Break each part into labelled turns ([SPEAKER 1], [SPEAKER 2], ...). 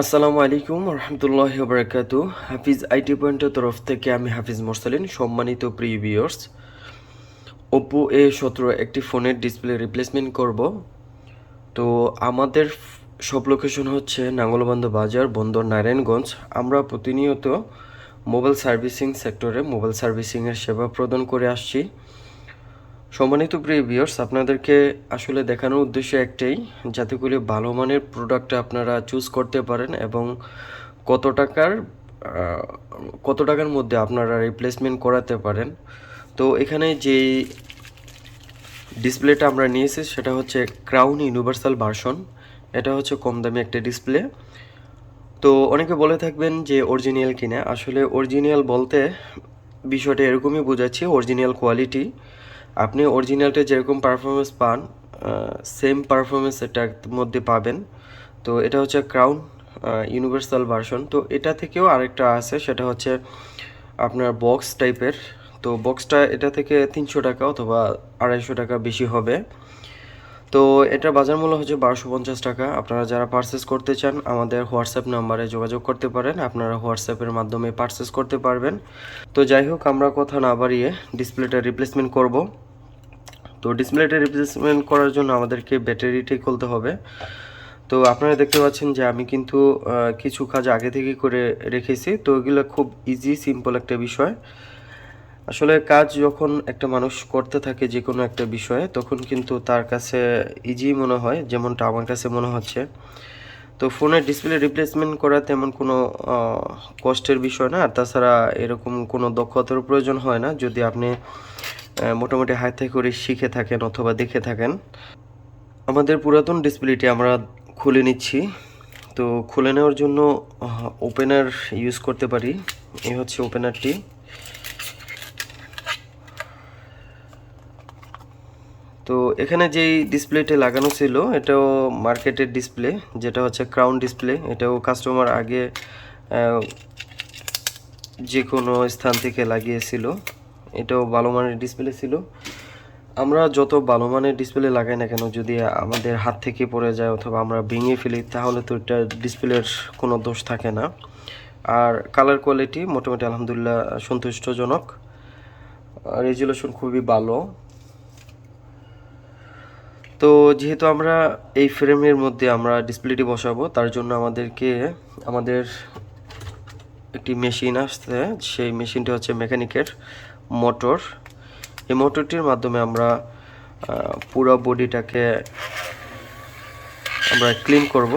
[SPEAKER 1] আসসালামু আলাইকুম রহমতুল্লাহ বরকাতু। হাফিজ আইটি পয়েন্টের তরফ থেকে আমি হাফিজ মোরসালিন, সম্মানিত প্রিয় ভিউয়ার্স। ওপো এ সতেরো একটি ফোনের ডিসপ্লে রিপ্লেসমেন্ট করব। তো আমাদের সব লোকেশন হচ্ছে নাঙ্গলবান্ধ বাজার, বন্দর, নারায়ণগঞ্জ। আমরা প্রতিনিয়ত মোবাইল সার্ভিসিং সেক্টরে মোবাইল সার্ভিসিংয়ের সেবা প্রদান করে আসছি। সম্মানিত প্রিয় ভিউয়ার্স আপনাদেরকে আসলে দেখানোর উদ্দেশ্য একটাই, যাতে করে ভালো মানের প্রোডাক্ট আপনারা চুজ করতে পারেন এবং কত টাকার কত টাকার মধ্যে আপনারা রিপ্লেসমেন্ট করাতে পারেন। তো এখানে যে ডিসপ্লেটা আমরা নিয়েছি, সেটা হচ্ছে ক্রাউন ইউনিভার্সাল ভার্সন এটা হচ্ছে কম দামি একটা ডিসপ্লে তো অনেকে বলে থাকবেন যে অরিজিনাল কিনা। আসলে অরিজিনাল বলতে বিষয়টা এরকমই বোঝাচ্ছি অরিজিনাল কোয়ালিটি আপনি অরিজিনালটা যেরকম পারফরমেন্স পান সেম পারফরমেন্স এটার মধ্যে পাবেন। তো এটা হচ্ছে ক্রাউন ইউনিভার্সাল ভার্সন তো এটা থেকেও আরেকটা আছে, সেটা হচ্ছে আপনার বক্স টাইপের তো বক্সটা এটা থেকে তিনশো টাকা অথবা আড়াইশো টাকা বেশি হবে। তো এটার বাজার মূল্য হচ্ছে বারোশো পঞ্চাশ টাকা। আপনারা যারা পারচেস করতে চান, আমাদের হোয়াটসঅ্যাপ নাম্বারে যোগাযোগ করতে পারেন। আপনারা হোয়াটসঅ্যাপের মাধ্যমে পারচেস করতে পারবেন। তো যাই হোক, আমরা কথা না বাড়িয়ে ডিসপ্লেটা রিপ্লেসমেন্ট করব। তো ডিসপ্লেটা রিপ্লেসমেন্ট করার জন্য আমাদেরকে ব্যাটারিটি খুলতে হবে। তো আপনারা দেখতে পাচ্ছেন যে আমি কিন্তু কিছু কাজ আগে থেকে করে রেখেছি। তো এগুলো খুব ইজি সিম্পল একটা বিষয়। আসলে কাজ যখন একটা মানুষ করতে থাকে যে কোনো একটা বিষয়ে, তখন কিন্তু তার কাছে ইজি মনে হয়, যেমনটা আমার কাছে মনে হচ্ছে। তো ফোনের ডিসপ্লে রিপ্লেসমেন্ট করা তেমন কোনো কষ্টের বিষয় না। আর তাছাড়া এরকম কোনো দক্ষতার প্রয়োজন হয় না, যদি আপনি মোটামুটি হাতে করে শিখে থাকেন অথবা দেখে থাকেন। আমাদের পুরাতন ডিসপ্লেটি আমরা খুলে নিচ্ছি। তো খুলে নেওয়ার জন্য ওপেনার ইউজ করতে পারি। এই হচ্ছে ওপেনারটি তো এখানে যেই ডিসপ্লেটি লাগানো ছিল, এটাও মার্কেটের ডিসপ্লে যেটা হচ্ছে ক্রাউন ডিসপ্লে এটাও কাস্টমার আগে যে কোনো স্থান থেকে লাগিয়েছিল। এটাও ভালো মানের ডিসপ্লে ছিল। আমরা যত ভালো মানের ডিসপ্লে লাগাই না কেন, যদি আমাদের হাত থেকে পড়ে যায় অথবা আমরা ভেঙে ফেলি, তাহলে তো এটা ডিসপ্লের কোনো দোষ থাকে না। আর কালার কোয়ালিটি মোটামুটি আলহামদুলিল্লাহ সন্তুষ্টজনক। রেজুলেশন খুবই ভালো। তো যেহেতু আমরা এই ফ্রেমের মধ্যে আমরা ডিসপ্লেটি বসাবো, তার জন্য আমাদেরকে আমাদের একটি মেশিন আসছে। সেই মেশিনটি হচ্ছে মেকানিকের মোটর এই মোটরটির মাধ্যমে আমরা পুরো বডিটাকে আমরা ক্লিন করব।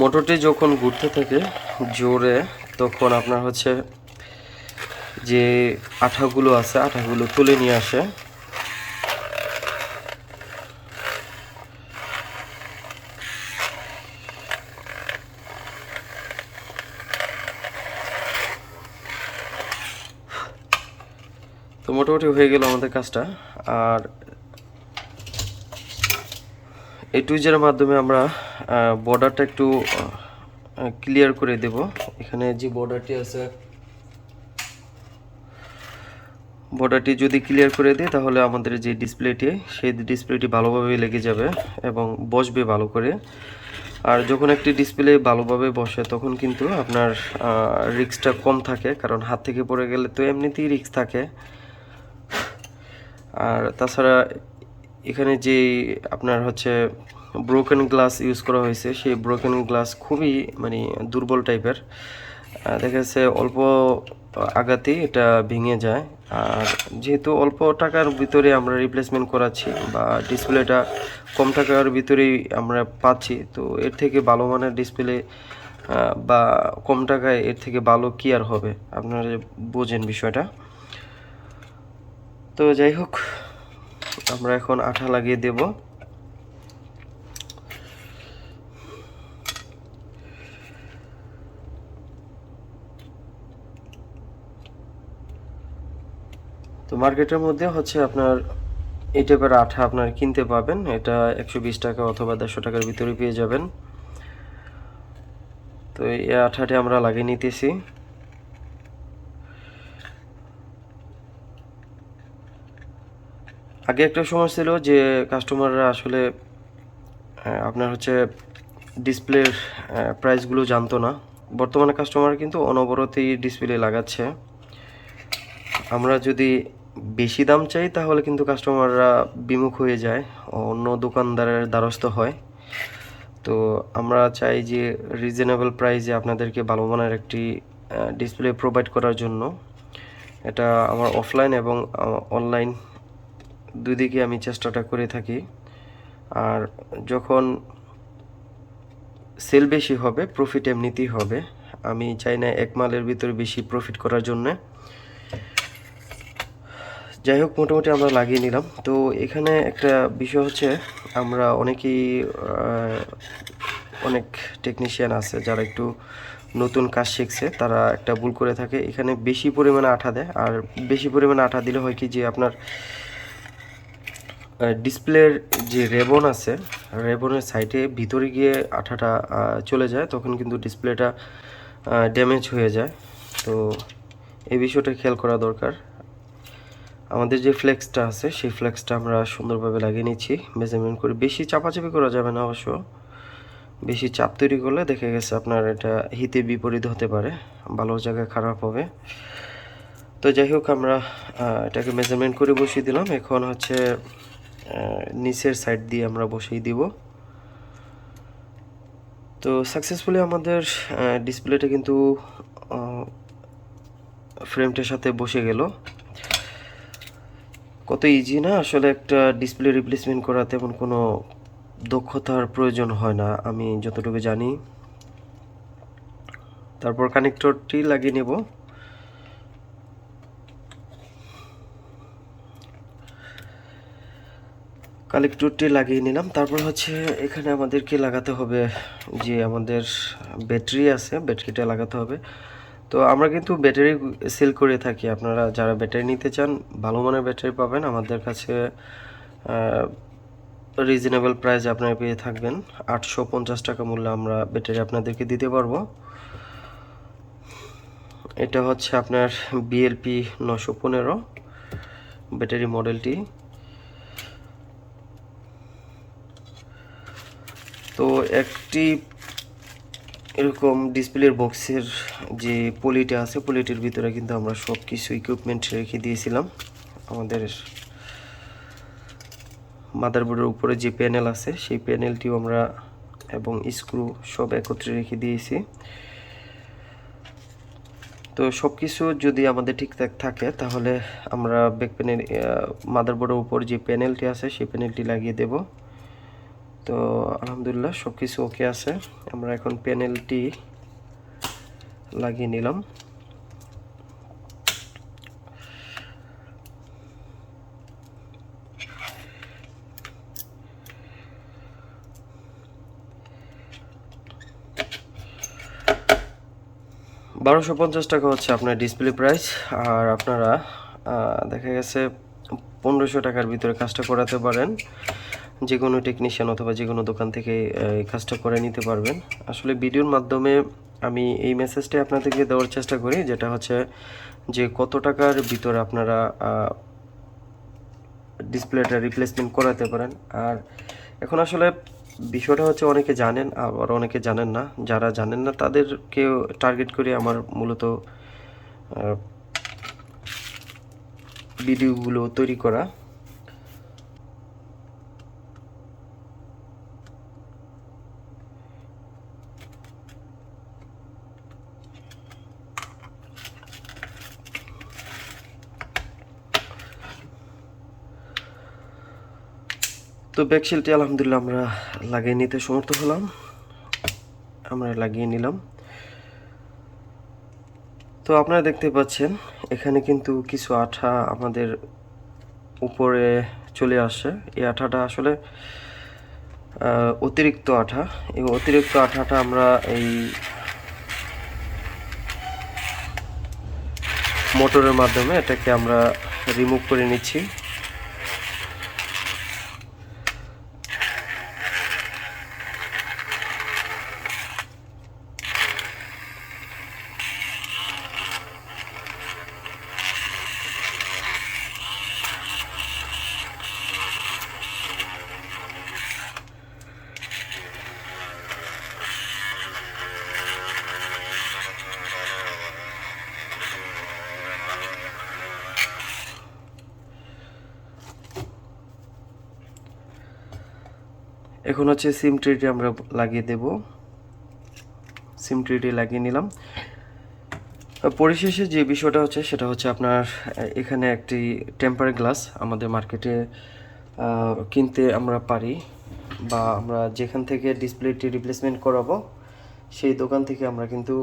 [SPEAKER 1] মোটরটি যখন ঘুরতে থাকে জোরে, তখন আপনার হচ্ছে যে আঠাগুলো আছে, আঠাগুলো তুলে নিয়ে আসে। তো মোটামুটি হয়ে গেল আমাদের কাজটা। আর এই টুইজের মাধ্যমে আমরা বর্ডারটা একটু ক্লিয়ার করে দেব। এখানে যে বর্ডারটি আছে বর্ডারটি যদি ক্লিয়ার করে দিই, তাহলে আমাদের যে ডিসপ্লেটি সেই ডিসপ্লেটি ভালোভাবে লেগে যাবে এবং বসবে ভালো করে। আর যখন একটি ডিসপ্লে ভালোভাবে বসে, তখন কিন্তু আপনার রিক্সটা কম থাকে, কারণ হাত থেকে পড়ে গেলে তো এমনিতেই রিক্স থাকে। আর তাছাড়া এখানে যে আপনার হচ্ছে ব্রোকেন গ্লাস ইউজ করা হয়েছে। সেই ব্রোকেন গ্লাস খুবই মানে দুর্বল টাইপের দেখা যাচ্ছে অল্প আঘাতেই এটা ভেঙে যায়। আর যেহেতু অল্প টাকার ভিতরে আমরা রিপ্লেসমেন্ট করাচ্ছি বা ডিসপ্লেটা কম টাকার ভিতরেই আমরা পাচ্ছি, তো এর থেকে ভালো মানের ডিসপ্লে বা কম টাকায় এর থেকে ভালো কি আর হবে? আপনারা বোঝেন বিষয়টা। তো যাই হোক, আমরা এখন আঠা লাগিয়ে দেব। মার্কেটের মধ্যে হচ্ছে আপনার এই টাইপের আঠা আপনার কিনতে পাবেন। এটা একশো বিশ টাকা অথবা দেড়শো টাকার ভিতরে পেয়ে যাবেন। তো এই আঠাটি আমরা লাগিয়ে নিতেছি। আগে একটা সময় ছিল যে কাস্টমাররা আসলে আপনার হচ্ছে ডিসপ্লের প্রাইসগুলো জানতো না। বর্তমানে কাস্টমার কিন্তু অনবরতই ডিসপ্লে লাগাচ্ছে। আমরা যদি বেশি দাম চাই, তাহলে কিন্তু কাস্টমাররা বিমুখ হয়ে যায় অন্য দোকানদারের দ্বারস্থ হয়। তো আমরা চাই যে রিজনেবল প্রাইসে আপনাদেরকে ভালো মানের একটি ডিসপ্লে প্রোভাইড করার জন্য। এটা আমার অফলাইন এবং অনলাইন দুই দিকে আমি চেষ্টাটা করে থাকি। আর যখন সেল বেশি হবে প্রফিট এমনিতেই হবে। আমি চাই না এক মালের ভিতরে বেশি প্রফিট করার জন্যে। যাই হোক মোটামুটি আমরা লাগিয়ে নিলাম। তো এখানে একটা বিষয় হচ্ছে, আমরা অনেকেই অনেক টেকনিশিয়ান আছে যারা একটু নতুন কাজ শিখছে, তারা একটা ভুল করে থাকে। এখানে বেশি পরিমাণে আঠা দেয়। আর বেশি পরিমাণে আঠা দিলে হয় কি যে আপনার ডিসপ্লের যে রেবন আছে রেবনের সাইডে ভিতরে গিয়ে আঠাটা চলে যায়, তখন কিন্তু ডিসপ্লেটা ড্যামেজ হয়ে যায়। তো এই বিষয়টা খেয়াল করা দরকার। আমাদের যে ফ্লেক্সটা আছে, সেই ফ্লেক্সটা আমরা সুন্দরভাবে লাগিয়ে নিচ্ছি। মেজারমেন্ট করে বেশি চাপাচাপি করা যাবে না অবশ্য। বেশি চাপ তৈরি করলে দেখে গেছে আপনার এটা হিতে বিপরীত হতে পারে, ভালো জায়গায় খারাপ হবে। তো যাই হোক, আমরা এটাকে মেজারমেন্ট করে বসিয়ে দিলাম। এখন হচ্ছে নিচের সাইড দিয়ে আমরা বসিয়ে দিব। তো সাকসেসফুলি আমাদের ডিসপ্লেটা কিন্তু ফ্রেমটার সাথে বসে গেল। কত ইজি না আসলে একটা ডিসপ্লে রিপ্লেসমেন্ট করা তেমন কোনো দক্ষতার প্রয়োজন হয় না, আমি যতটুকু জানি। তারপর কানেক্টরটি লাগিয়ে নেব। কালেক্টরটি লাগিয়ে নিলাম। তারপর হচ্ছে এখানে আমাদেরকে লাগাতে হবে যে আমাদের ব্যাটারি আছে ব্যাটারিটা লাগাতে হবে। তো আমরা কিন্তু ব্যাটারি সেল করে থাকি। আপনারা যারা ব্যাটারি নিতে চান, ভালো মানের ব্যাটারি পাবেন। আমাদের কাছে রিজনেবল প্রাইস আপনারা পেয়ে থাকবেন। আটশো পঞ্চাশ টাকা মূল্যে আমরা ব্যাটারি আপনাদেরকে দিতে পারব। এটা হচ্ছে আপনার বিএলপি নশো পনেরো ব্যাটারি মডেলটি তো একটি এরকম ডিসপ্লের বক্সের যে পলিটা আছে পলিটির ভিতরে কিন্তু আমরা সব কিছু ইকুইপমেন্ট রেখে দিয়েছিলাম। আমাদের মাদারবোর্ডের উপরে যে প্যানেল আছে, সেই প্যানেলটিও আমরা এবং স্ক্রু সব একত্রে রেখে দিয়েছি। তো সব কিছু যদি আমাদের ঠিকঠাক থাকে, তাহলে আমরা ব্যাক প্যানেল মাদারবোর্ডের উপর যে প্যানেলটি আছে, সেই প্যানেলটি লাগিয়ে দেব। তো আলহামদুলিল্লাহ সব কিছু ওকে আছে। আমরা এখন প্যানেলটি লাগিয়ে নিলাম। বারোশো পঞ্চাশ টাকা হচ্ছে আপনার ডিসপ্লে প্রাইস আর আপনারা দেখা গেছে পনেরোশো টাকার ভিতরে কাজটা করাতে পারেন। যে কোনো টেকনিশিয়ান অথবা যে কোনো দোকান থেকে এই কাজটা করে নিতে পারবেন। আসলে ভিডিওর মাধ্যমে আমি এই মেসেজটাই আপনাদেরকে দেওয়ার চেষ্টা করি, যেটা হচ্ছে যে কত টাকার ভিতরে আপনারা ডিসপ্লেটা রিপ্লেসমেন্ট করাতে পারেন। আর এখন আসলে বিষয়টা হচ্ছে অনেকে জানেন, আবার অনেকে জানেন না। যারা জানেন না তাদেরকে টার্গেট করে আমার মূলত ভিডিওগুলো তৈরি করা। তো ব্যাকশিলটি আলহামদুলিল্লাহ আমরা লাগিয়ে নিতে সমর্থ হলাম। আমরা লাগিয়ে নিলাম। তো আপনারা দেখতে পাচ্ছেন, এখানে কিন্তু কিছু আঠা আমাদের উপরে চলে আসে। এই আঠাটা আসলে অতিরিক্ত আঠা। এই অতিরিক্ত আঠাটা আমরা এই মোটরের মাধ্যমে এটাকে আমরা রিমুভ করে নিচ্ছি। এখন হচ্ছে সিম ট্রিটি আমরা লাগিয়ে দেব। সিম ট্রিটি লাগিয়ে নিলাম। পরিশেষে যে বিষয়টা হচ্ছে, সেটা হচ্ছে আপনার এখানে একটি টেম্পার গ্লাস আমাদের মার্কেটে কিনতে আমরা পারি বা আমরা যেখান থেকে ডিসপ্লেটি রিপ্লেসমেন্ট করাবো, সেই দোকান থেকে আমরা কিন্তু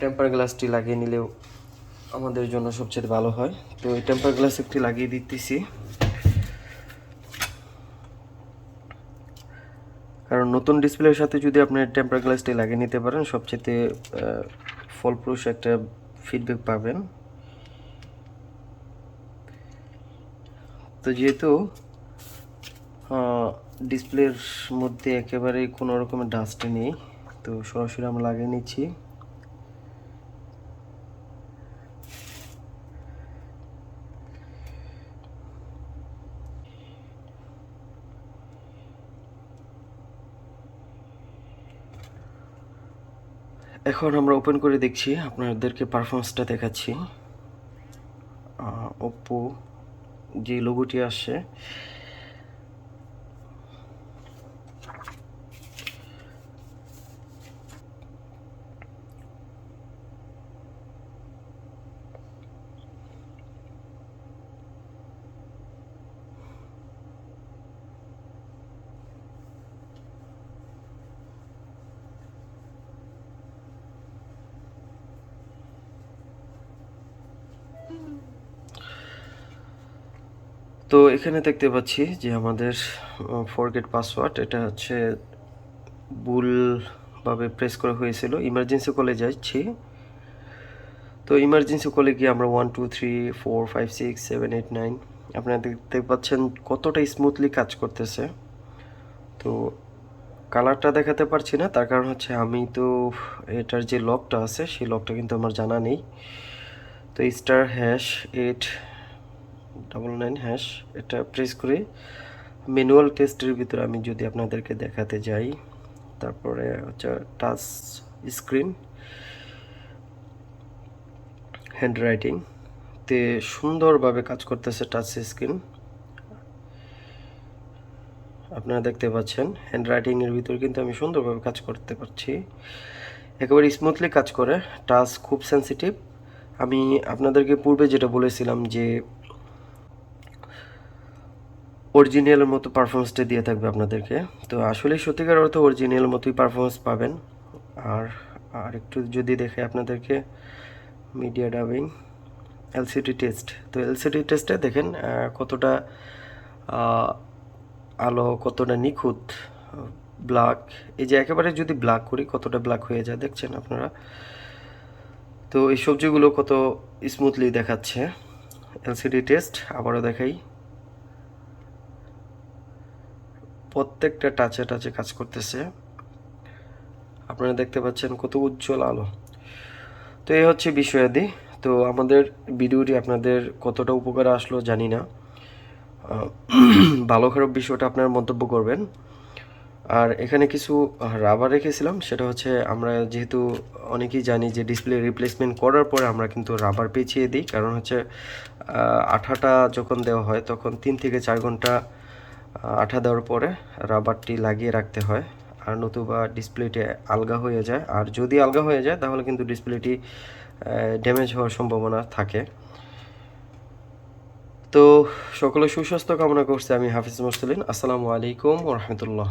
[SPEAKER 1] টেম্পার গ্লাসটি লাগিয়ে নিলেও আমাদের জন্য সবচেয়ে ভালো হয়। তো এই টেম্পার গ্লাস একটি লাগিয়ে দিতেছি। কারণ নতুন ডিসপ্লের সাথে যদি আপনি টেম্পার গ্লাসটি লাগিয়ে নিতে পারেন, সবচেয়ে ফলপ্রসূ একটা ফিডব্যাক পাবেন। তো যেহেতু ডিসপ্লের মধ্যে একেবারেই কোনো রকমের ডাস্ট নেই, তো সরাসরি আমরা লাগিয়ে নিচ্ছি। এখন আমরা ওপেন করে দেখছি আপনাদেরকে পারফরমেন্সটা দেখাচ্ছি। ওপো যে লোগোটি আসছে তো এখানে দেখতে পাচ্ছি যে আমাদের ফরগেট পাসওয়ার্ড এটা হচ্ছে ভুলভাবে প্রেস করা হয়েছিল। ইমার্জেন্সি কলে যাচ্ছি। তো ইমার্জেন্সি কলে গিয়ে আমরা one two three four five six seven eight nine আপনারা দেখতে পাচ্ছেন কতটা স্মুথলি কাজ করতেছে। তো কালারটা দেখাতে পারছি না, তার কারণ হচ্ছে আমি তো এটার যে লকটা আছে, সেই লকটা কিন্তু আমার জানা নেই। তো star hash eight double nine hash এটা প্রেস করে ম্যানুয়াল টেস্টের ভিতরে আমি যদি আপনাদেরকে দেখাতে যাই, তারপরে হচ্ছে টাচ স্ক্রিন হ্যান্ড রাইটিং তে সুন্দরভাবে কাজ করতেছে টাচ স্ক্রিন আপনারা দেখতে পাচ্ছেন হ্যান্ড রাইটিংয়ের ভিতরে কিন্তু আমি সুন্দরভাবে কাজ করতে পারছি। একেবারে স্মুথলি কাজ করে টাচ খুব সেন্সিটিভ আমি আপনাদেরকে পূর্বে যেটা বলেছিলাম যে অরিজিনালের মতো পারফরমেন্সটা দিয়ে থাকবে আপনাদেরকে। তো আসলে সত্যিকার অর্থে অরিজিনাল মতোই পারফরমেন্স পাবেন। আর আর একটু যদি দেখে আপনাদেরকে মিডিয়া ডাবিং এলসিডি টেস্ট তো এলসিডি টেস্টে দেখেন কতটা আলো, কতটা নিখুঁত ব্ল্যাক এই যে একেবারে যদি ব্ল্যাক করি, কতটা ব্ল্যাক হয়ে যায় দেখছেন আপনারা? তো এই সবজিগুলো কত স্মুথলি দেখাচ্ছে। এলসিডি টেস্ট আবারও দেখাই। প্রত্যেকটা টাচে টাচে কাজ করতেছে। আপনারা দেখতে পাচ্ছেন কত উজ্জ্বল আলো। তো এই হচ্ছে বিষয়াদি। তো আমাদের ভিডিওটি আপনাদের কতটা উপকারে আসলো জানি না। ভালো খারাপ বিষয়টা আপনার মন্তব্য করবেন। আর এখানে কিছু রাবার রেখেছিলাম, সেটা হচ্ছে আমরা যেহেতু অনেকেই জানি যে ডিসপ্লে রিপ্লেসমেন্ট করার পরে আমরা কিন্তু রাবার পেঁচিয়ে দিই। কারণ হচ্ছে আঠাটা যখন দেওয়া হয়, তখন তিন থেকে চার ঘণ্টা আঠা দেওয়ার পরে রাবারটি লাগিয়ে রাখতে হয় আর নতুবা ডিসপ্লেটি আলগা হয়ে যায়। আর যদি আলগা হয়ে যায়, তাহলে কিন্তু ডিসপ্লেটি ড্যামেজ হওয়ার সম্ভাবনা থাকে। তো সকলে সুস্বাস্থ্য কামনা করছি আমি হাফিজ মুসলিন আসসালামু আলাইকুম রহমতুল্লাহ।